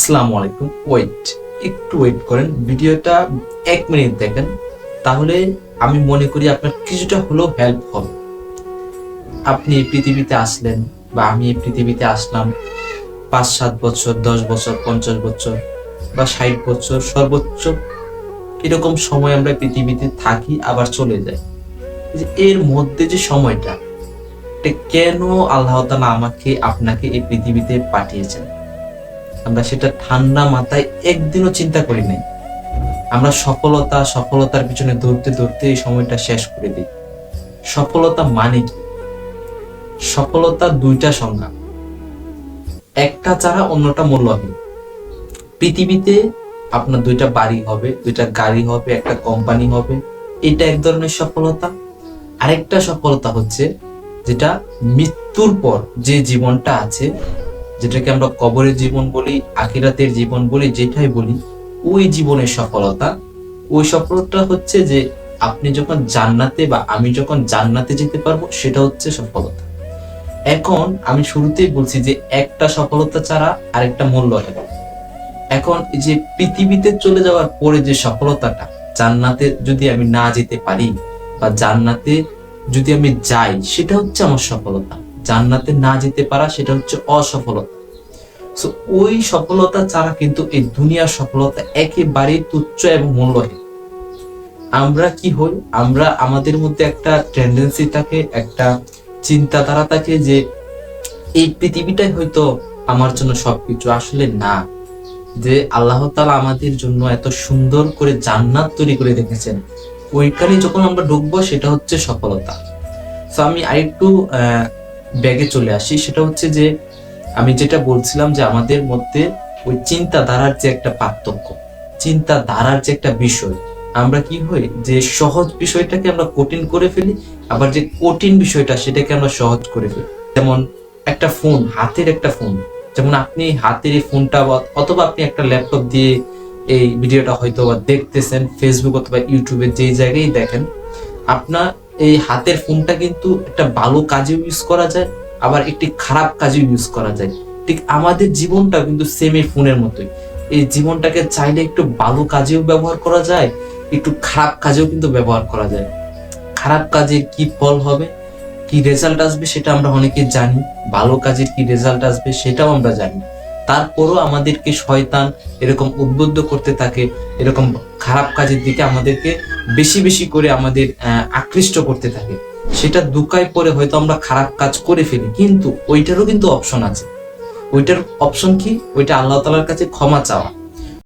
আসসালামু আলাইকুম। ওয়েট একটু ওয়েট করেন। ভিডিওটা এক মিনিট দেখেন। তাহলে আমি মনে করি আপনার কিছুটা হলেও হেল্প হবে। আপনি এই পৃথিবীতে আসলেন বা আমি এই পৃথিবীতে আসলাম পাঁচ সাত বছর, দশ বছর, পঞ্চাশ বছর বা ষাট বছর, সর্বোচ্চ এরকম সময় আমরা পৃথিবীতে থাকি, আবার চলে যাই। এর মধ্যে যে সময়টা কেন আল্লাহ তাআলা আমাকে, আপনাকে এই পৃথিবীতে পাঠিয়েছেন? আমরা সেটা ঠান্ডা মাথায় একদিনও চিন্তা করি নাই। আমরা সফলতা, সফলতার পিছনে দৌড়তে দৌড়তে এই সময়টা শেষ করে দিই। সফলতা মানে কি? সফলতা দুইটা সংজ্ঞা। একটা ছাড়া অন্যটা মূল্যহীন। পৃথিবীতে আপনার দুইটা বাড়ি হবে, দুইটা গাড়ি হবে, একটা কোম্পানি হবে, এটা এক ধরনের সফলতা। আরেকটা সফলতা হচ্ছে যেটা মৃত্যুর পর যে জীবনটা আছে যেটাকে আমরা কবরের জীবন বলি, আখিরাতের জীবন বলি, যেটাই বলি, ওই জীবনের সফলতা, ওই সফলতা হচ্ছে যে আপনি যখন জান্নাতে বা আমি যখন জান্নাতে যেতে পারব, সেটা হচ্ছে সফলতা। এখন আমি শুরুতেই বলছি যে একটা সফলতা ছাড়া আরেকটা মূল্য হবে এখন এই যে পৃথিবীতে চলে যাওয়ার পরে যে সফলতাটা, জান্নাতে যদি আমি না যেতে পারি বা জান্নাতে যদি আমি যাই, সেটা হচ্ছে আমার সফলতা। জান্নাতে না যেতে পারা সেটা হচ্ছে অসফলতা। সো ওই সফলতা ছাড়া কিন্তু এই দুনিয়ার সফলতা একেবারেই তুচ্ছ এবং মূল্যহীন। আমরা কি হই? আমরা আমাদের মধ্যে একটা টেন্ডেন্সি থাকে, একটা চিন্তাধারা থাকে যে এই পৃথিবীটাই হয়তো আমার জন্য সবকিছু। আসলে না। যে আল্লাহ তালা আমাদের জন্য এত সুন্দর করে জান্নাত তৈরি করে রেখেছেন, ওইখানে যখন আমরা ঢুকবো সেটা হচ্ছে সফলতা। তো আমি আরেকটু ব্যাগে চলে আসি। সেটা হচ্ছে যে, আমি যেটা বলছিলাম যে, আমাদের মধ্যে ওই চিন্তাধারার যে একটা পার্থক্য, চিন্তাধারার যে একটা বিষয়, আমরা কি হই? যে সহজ বিষয়টাকে আমরা কঠিন করে ফেলি, আবার যে কঠিন বিষয়টা, সেটাকে আমরা সহজ করে ফেলি। যেমন একটা ফোন হাতের একটা ফোন যেমন আপনি হাতের এই ফোনটা অথবা আপনি একটা ল্যাপটপ দিয়ে এই ভিডিওটা হয়তো বা দেখতেছেন ফেসবুক অথবা ইউটিউবে যেই জায়গায় দেখেন, আপনার এই হাতের ফোনটা কিন্তু একটা ভালো কাজেও ইউজ করা যায়, আবার একটি খারাপ কাজেও ইউজ করা যায়। ঠিক আমাদের জীবনটা কিন্তু সেম এই ফোনের মতোই। এই জীবনটাকে চাইলে একটু ভালো কাজেও ব্যবহার করা যায়, একটু খারাপ কাজেও কিন্তু ব্যবহার করা যায়। খারাপ কাজের কি ফল হবে, কি রেজাল্ট আসবে সেটা আমরা অনেকে জানি, ভালো কাজের কি রেজাল্ট আসবে সেটাও আমরা জানি। তারপরও আমাদেরকে শয়তান এরকম উদ্বুদ্ধ করতে থাকে, এরকম খারাপ কাজের দিকে আমাদেরকে বেশি বেশি করে আমাদের আকৃষ্ট করতে থাকে। সেটা দুকায় পরে হয়তো আমরা খারাপ কাজ করে ফেলি, কিন্তু ওইটারও কিন্তু অপশন আছে। ওইটার অপশন কি? ওইটা আল্লাহ তালার কাছে ক্ষমা চাওয়া।